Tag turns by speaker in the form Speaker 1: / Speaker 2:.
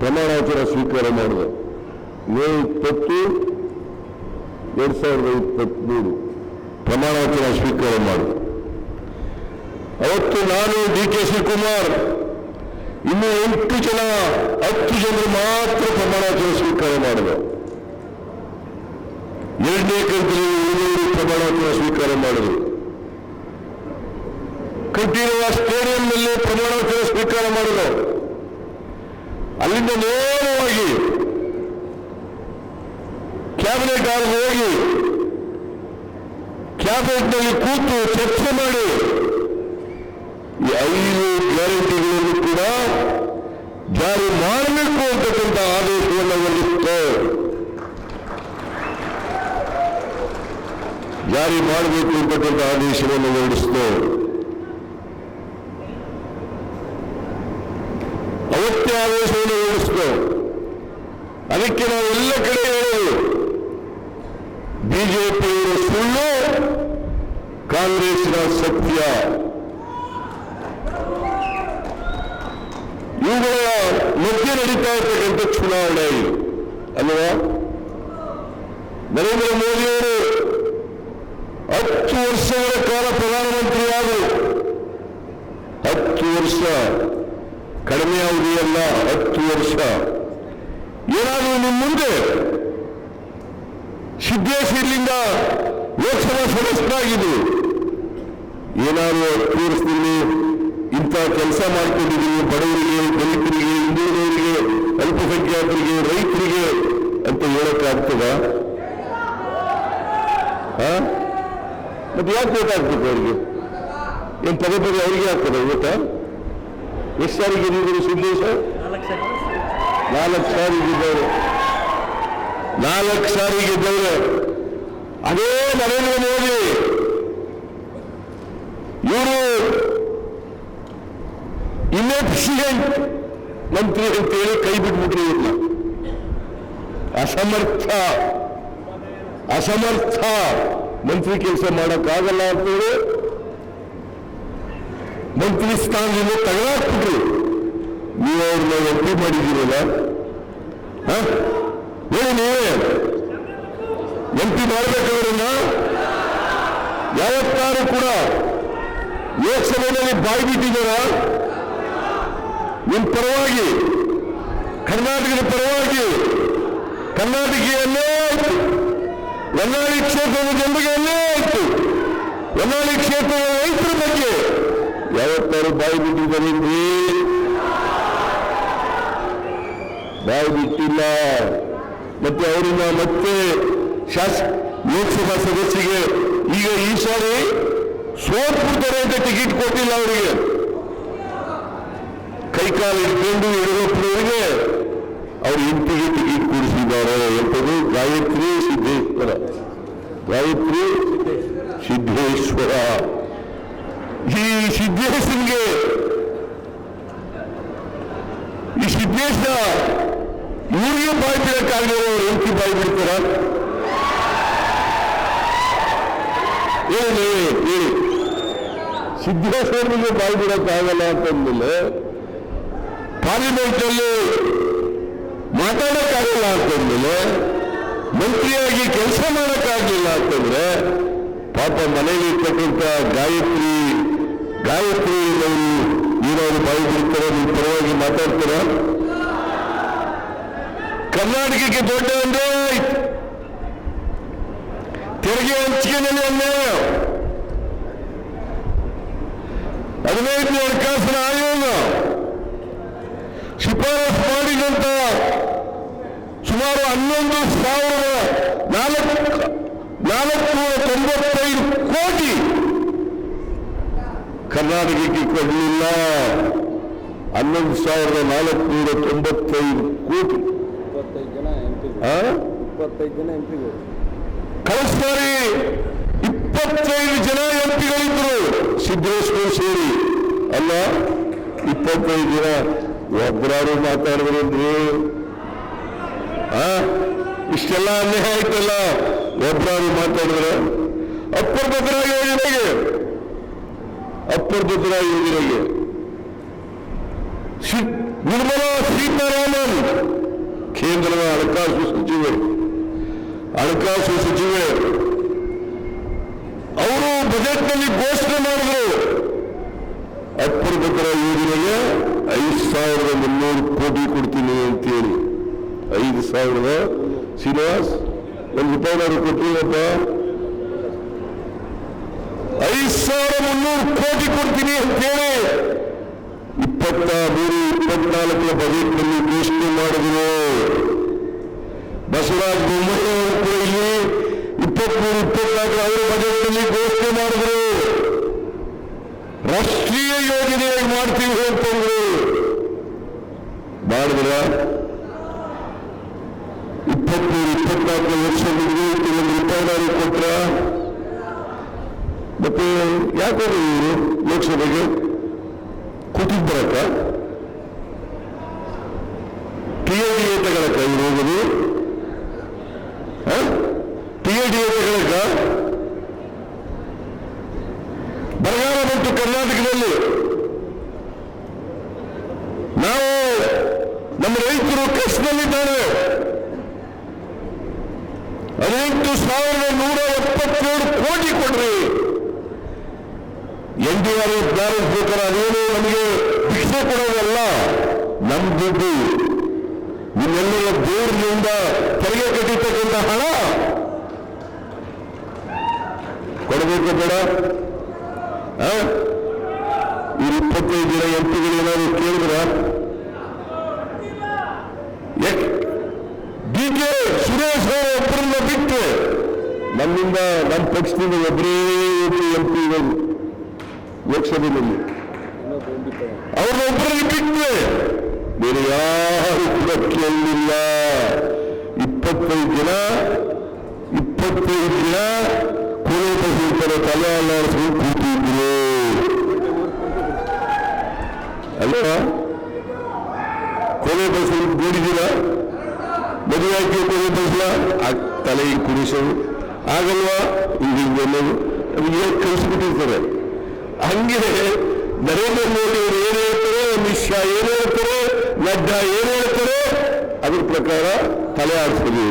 Speaker 1: ಪ್ರಮಾಣವಚನ ಸ್ವೀಕಾರ ಮಾಡಿದೆ. ಮೇ ಇಪ್ಪತ್ತು, ಎರಡ್ ಸಾವಿರದ ಇಪ್ಪತ್ತ್ಮೂರು ಪ್ರಮಾಣಾಚರ ಸ್ವೀಕಾರ ಮಾಡಿದೆ. ಅವತ್ತು ನಾನು ಡಿ ಕೆ ಶಿವಕುಮಾರ್ ಇನ್ನು ಎಂಟು ಜನ, ಹತ್ತು ಜನರು ಮಾತ್ರ ಪ್ರಮಾಣವಚನ ಸ್ವೀಕಾರ ಮಾಡಿದೆ. ಎರಡನೇ ಕಂತಿನಲ್ಲಿ ಇನ್ನೂರು ಪ್ರಮಾಣವಚನ ಸ್ವೀಕಾರ ಮಾಡಿದರು ಕಟ್ಟಿರುವ ಸ್ಟೇಡಿಯಂನಲ್ಲಿ ಪ್ರಮಾಣವಚನ ಸ್ವೀಕಾರ ಮಾಡಿದರು ಅಲ್ಲಿಂದ ನೇರವಾಗಿ ಕ್ಯಾಬಿನೆಟ್ ಹಾಲ್ ಹೋಗಿ ಕ್ಯಾಬಿನೆಟ್ನಲ್ಲಿ ಕೂತು ಚರ್ಚೆ ಮಾಡಿ ಐದು ಗ್ಯಾರಂಟಿಗಳನ್ನು ಕೂಡ ಜಾರಿ ಮಾಡಬೇಕು ಅಂತಕ್ಕಂಥ ಆದೇಶವನ್ನು ಜಾರಿ ಮಾಡಬೇಕು ಅಂತಕ್ಕಂಥ ಆದೇಶವನ್ನು ಹೊರಡಿಸಿತು ಅವತ್ತೇ ಆದೇಶವನ್ನು ಹೊರಡಿಸಿತು ಅದಕ್ಕೆ ನಾವು ಎಲ್ಲ ಕಡೆ ಹೇಳೋದು, ಬಿಜೆಪಿಯವರು ಸುಳ್ಳು ಕಾಂಗ್ರೆಸ್ನ ಸತ್ಯ. ಇವುಗಳ ಮಧ್ಯೆ ನಡೀತಾ ಇರ್ತಕ್ಕಂಥ ಚುನಾವಣೆ ಇದು, ಅಲ್ವಾ? ನರೇಂದ್ರ ಮೋದಿಯವರು ಹತ್ತು ವರ್ಷಗಳ ಕಾಲ ಪ್ರಧಾನಮಂತ್ರಿಯಾದರು. ಹತ್ತು ವರ್ಷ. ಕಡಿಮೆ ಅವಧಿಯಲ್ಲ, ಹತ್ತು ವರ್ಷ. ಏನಾದರೂ ನಿಮ್ಮ ಮುಂದೆ ಸಿದ್ದೇಶ್ವರಲಿಂಗ ಲೋಕಸಭಾ ಸದಸ್ಯರಾಗಿದ್ದು, ಏನಾದರೂ ಹತ್ತು ವರ್ಷದಲ್ಲಿ ಇಂಥ ಕೆಲಸ ಮಾಡಿಕೊಂಡಿದ್ದೀವಿ ಬಡವರಿಗೆ, ದಲಿತರಿಗೆ, ಹಿಂದುಳಿದವರಿಗೆ, ಅಲ್ಪಸಂಖ್ಯಾತರಿಗೆ, ರೈತರಿಗೆ ಅಂತ ಹೇಳಕ್ಕಾಗ್ತದ? ಮತ್ತೆ ಯಾಕೆ ಗೊತ್ತಾಗ್ತದೆ ಅವರಿಗೆ? ಏನು ಪದೇ ಪದೇ ಅವರಿಗೆ ಆಗ್ತದೆ ಗೊತ್ತಾ? ಎಷ್ಟು ಸಾರಿಗೆ ಸುದ್ದಿ ಸರ್. ನಾಲ್ಕು ಸಾರಿಗೆ ಇದ್ದವರು ನಾಲ್ಕು ಸಾರಿಗೆ ಇದ್ದವರು ಅದೇ ನರೇಂದ್ರ ಮೋದಿ. ಇವರು ಇನ್ಎಫಿಷಿಯಂಟ್ ಮಂತ್ರಿ ಅಂತೇಳಿ ಕೈ ಬಿಟ್ಬಿಟ್ರು ಇವ್ರನ್ನ. ಅಸಮರ್ಥ. ಅಸಮರ್ಥ ಮಂತ್ರಿ ಕೆಲಸ ಮಾಡಕ್ಕಾಗಲ್ಲ ಅಂತೇಳಿ ಮಂತ್ರಿ ಸ್ಥಾನದಿಂದ ತಗಲಾಕ್ಬಿಟ್ರು. ನೀವು ಅವ್ರನ್ನ ಒಪ್ಪಿ ಮಾಡಿದ್ದೀರಲ್ಲ? ಹೇಳಿ ನೀವೇ. ಎಂ ಪಿ ಮಾಡಬೇಕವ್ರನ್ನ? ಯಾವತ್ತಾರು ಕೂಡ ಲೋಕಸಭೆಯಲ್ಲಿ ಬಾಯಿ ಬಿಟ್ಟಿದ್ದೀರ? ನಿಮ್ಮ ಪರವಾಗಿ, ಕರ್ನಾಟಕದ ಪರವಾಗಿ ಕರ್ನಾಟಕೀಯಲ್ಲೇ ಆಯ್ತು. ಹೊನ್ನಾಳಿ ಕ್ಷೇತ್ರದ ಜನರಿಗೆ ಅಲ್ಲೇ ಆಯ್ತು. ಹೊನ್ನಾಳಿ ಕ್ಷೇತ್ರದ ರೈತರ ಬಗ್ಗೆ ಯಾವತ್ತಾರು ಬಾಯಿ ಬಿಟ್ಟಿದ್ದಾರೆ ಬಾಯಿ ಬಿಟ್ಟಿಲ್ಲ. ಮತ್ತೆ ಅವರಿಂದ ಮತ್ತೆ ಶಾಸ, ಲೋಕಸಭಾ ಸದಸ್ಯರಿಗೆ ಈಗ ಈ ಸಾರಿ ಸೋತ್ಬಿಡ್ತಾರೆ ಅಂತ ಟಿಕೆಟ್ ಕೊಟ್ಟಿಲ್ಲ ಅವರಿಗೆ. ಕೈಕಾಲು ಇಟ್ಕೊಂಡು ಯಡಿಯೂರಪ್ಪನವರಿಗೆ ಅವ್ರ ಇಂಟಿಗೆ ಟಿಕೆಟ್ ಕೊಡಿಸಿದ್ದಾರೆ ಎಂಬುದು ಗಾಯತ್ರಿ ಸಿದ್ದೇಶ್ವರ. ಗಾಯತ್ರಿ ಸಿದ್ದೇಶ್ವರ ಈ ಸಿದ್ದೇಶ್ವರಿಗೆ ಈ ಸಿದ್ದೇಶ ಇವ್ರಿಗೆ ಬಾಯಿ ಬಿಡಕ್ಕಾಗಲಿರೋ ಎಂಟಿ ಬಾಯಿ ಬಿಡ್ತೀರ? ಹೇಳಿ ಹೇಳಿ ಸಿದ್ದೇಶ್ವರನಿಗೆ ಬಾಯಿ ಬಿಡಕ್ಕಾಗಲ್ಲ ಅಂತಂದ್ಮೇಲೆ ಪಾರ್ಲಿಮೆಂಟಲ್ಲಿ ಮಾತಾಡಕ್ಕಾಗಲ್ಲ ಅಂತಂದ್ಮೇಲೆ ಮಂತ್ರಿಯಾಗಿ ಕೆಲಸ ಮಾಡೋಕ್ಕಾಗಲಿಲ್ಲ ಅಂತಂದ್ರೆ ಪಾಪ ಮನೆಯಲ್ಲಿ ಇರ್ತಕ್ಕಂಥ ಗಾಯತ್ರಿ ಗಾಯತ್ರಿ ಏನಾದ್ರು ಬಾಯಿ ಬಿಡ್ತಾರೋ ನಿಮ್ಮ ಪರವಾಗಿ ಮಾತಾಡ್ತಾರ? ಕರ್ನಾಟಕಕ್ಕೆ ದೊಡ್ಡ ಆಯ್ತು. ತೆರಿಗೆ ಹಂಚಿಕೆನಲ್ಲಿ ಅನ್ಯಾಯ ಹದಿನೈದು ಹಣಕಾಸಿನ ಆಯೋಗ. ಶಿಫಾರಸು ಮಾಡಿದಂತ ಸುಮಾರು ಹನ್ನೊಂದು ಸಾವಿರದ ನಾಲ್ಕು ನಾಲ್ಕುನೂರ ತೊಂಬತ್ತೈದು ಕೋಟಿ ಕರ್ನಾಟಕಕ್ಕೆ ಕೊಡಲಿಲ್ಲ. ಹನ್ನೊಂದು ಸಾವಿರದ ನಾಲ್ಕುನೂರ ತೊಂಬತ್ತೈದು ಕೋಟಿ. ಕಳಿಸ್ತಾರೆ. ಇಪ್ಪತ್ತೈದು ಜನ ಎಂಪಿಗಳಿದ್ರು ಸಿದ್ದೇಶ್ವರ ಸೇರಿ. ಅಲ್ಲ ಇಪ್ಪತ್ತೈದು ಜನ ಒಬ್ಬರಾರು ಮಾತಾಡಿದ್ರು ಆ? ಇಷ್ಟೆಲ್ಲ ಅನ್ಯಾಯ ಆಯ್ತಲ್ಲ. ಒಬ್ಬರಾರು ಮಾತಾಡಿದ್ರೆ ಅಪ್ಪರ್ ಭದ್ರಾ ಸಿ- ನಿರ್ಮಲಾ ಸೀತಾರಾಮನ್, ಕೇಂದ್ರದ ಹಣಕಾಸು ಸಚಿವೆ. ಹಣಕಾಸು ಸಚಿವೆ. ಅವರು ಬಜೆಟ್ನಲ್ಲಿ ಘೋಷಣೆ ಮಾಡಿದ್ರು. ಅಪರೂಪಕರ ಯೋಜನೆಗೆ ಐದು ಸಾವಿರದ ಮುನ್ನೂರು ಕೋಟಿ ಕೊಡ್ತೀನಿ ಅಂತೇಳಿ. ಐದು ಸಾವಿರದ ಶ್ರೀನಿವಾಸ್ ಒಂದು ರೂಪಾಯಿ ಕೊಟ್ಟಿವಪ್ಪ ಐದು ಸಾವಿರ ಮುನ್ನೂರು ಕೋಟಿ ಕೊಡ್ತೀನಿ ಅಂತೇಳಿ ಇಪ್ಪತ್ತ ಮೂರು ಇಪ್ಪತ್ನಾಲ್ಕರ ಬಜೆಟ್ನಲ್ಲಿ ಘೋಷಣೆ ಮಾಡಿದ್ರು ಬಸವರಾಜ ಬೊಮ್ಮಾಯಿ ಅವರು ಕೂಡ ಇಲ್ಲಿ ಇಪ್ಪತ್ಮೂರು ಇಪ್ಪತ್ನಾಲ್ಕರ ಅವರ ಬಜೆಟ್ನಲ್ಲಿ ಘೋಷಣೆ ಮಾಡಿದ್ರು ರಾಷ್ಟ್ರೀಯ ಯೋಜನೆಯಾಗಿ ಮಾಡ್ತೀವಿ ಅಂತಂದ್ರು ಮಾಡಿದ್ರ ಇಪ್ಪತ್ಮೂರು ಇಪ್ಪತ್ನಾಲ್ಕು ವರ್ಷ ಮುಗಿದು ಒಂದು ರೂಪಾಯಿನಾರು ಕೊಟ್ರ ಮತ್ತೆ ಯಾಕೆ ಇವರು ಲೋಕಸಭೆಗೆ ಕೂತಿದ್ದರಕ್ಕ ಟಿ ಎ ಡಿ ಎ ತಗೊಳಕ ಇವ್ರು ಹೋಗೋದು? ಟಿ ಎ ಡಿ ಎ ತಗೊಳಕ? ಬರಗಾಲ ಬಂತು ಕರ್ನಾಟಕದಲ್ಲಿ. ನಾವು ನಮ್ಮ ರೈತರು ಕಷ್ಟದಲ್ಲಿದ್ದಾರೆ. ಹದಿನೆಂಟು ಸಾವಿರದ ನೂರ ಎಪ್ಪತ್ತೇಳು ಕೋಟಿ ಕೊಡ್ರಿ. ಎಫ್ ಬ್ಯಾಲೆನ್ಸ್ ಬೇಕಾದ್ರೆ ಅದೇನು ನಮಗೆ ಭಿಕ್ಷೆ ಕೊಡೋದಲ್ಲ. ನಮ್ಮ ದುಡ್ಡು ನಿಮ್ಮೆಲ್ಲರ ದೇವರಿನಿಂದ ತೆರಿಗೆ ಕಟ್ಟಿರ್ತಕ್ಕಂಥ ಹಣ. ಕೊಡಬೇಕು ಬೇಡ? ಈ ಇಪ್ಪತ್ತೈದು ಜನ ಎಂಪಿಗಳು ಏನಾದ್ರು ಕೇಳಿದ್ರ? ಡಿ ಕೆ ಸುರೇಶ್ ಅವರು ಒಬ್ಬರನ್ನ ಬಿಟ್ಟು ನಮ್ಮಿಂದ ನಮ್ಮ ಪಕ್ಷದಿಂದ ಒಬ್ಬರೇ ಒಬ್ಬರು ಎಂ ಪಿಗಳು ಲೋಕಸಭೆಯಲ್ಲಿ. ಅವ್ರನ್ನೊಬ್ಬರಿಗೆ ಬಿಟ್ಟರೆ ಬೇರೆ ಯಾರು ಕೂಡ ಕೇಳಲಿಲ್ಲ ಇಪ್ಪತ್ತೈದು ಜನ ಇಪ್ಪತ್ತೈದು ಜನ ಕೊನೆ ಬಸೀತರ ತಲೆ ಅಲ್ಲಾಡಿಸ್ಕೊಂಡು ಕೂತಿದ್ರು ಅಲ್ಲ ಕೊನೆ ಬಸ್ ನೋಡಿದ್ದೀರ ಮದುವೆ ಆ ಕೊನೆ ಬಸ್ಲ ತಲೆ ಕುಡಿಸೋದು ಆಗಲ್ವಾ? ಅನ್ನೋದು. ನಮಗೆ ಕಳಿಸ್ಬಿಟ್ಟಿರ್ತಾರೆ ಹಂಗೆ ನರೇಂದ್ರ ಮೋದಿ ಅವರು ಏನು ಹೇಳ್ತಾರೆ, ಅಮಿತ್ ಶಾ ಏನು ಹೇಳ್ತಾರೆ, ನಡ್ಡಾ ಏನು ಹೇಳ್ತಾರೆ, ಅದ್ರ ಪ್ರಕಾರ ತಲೆ ಆಡಿಸ್ತೀವಿ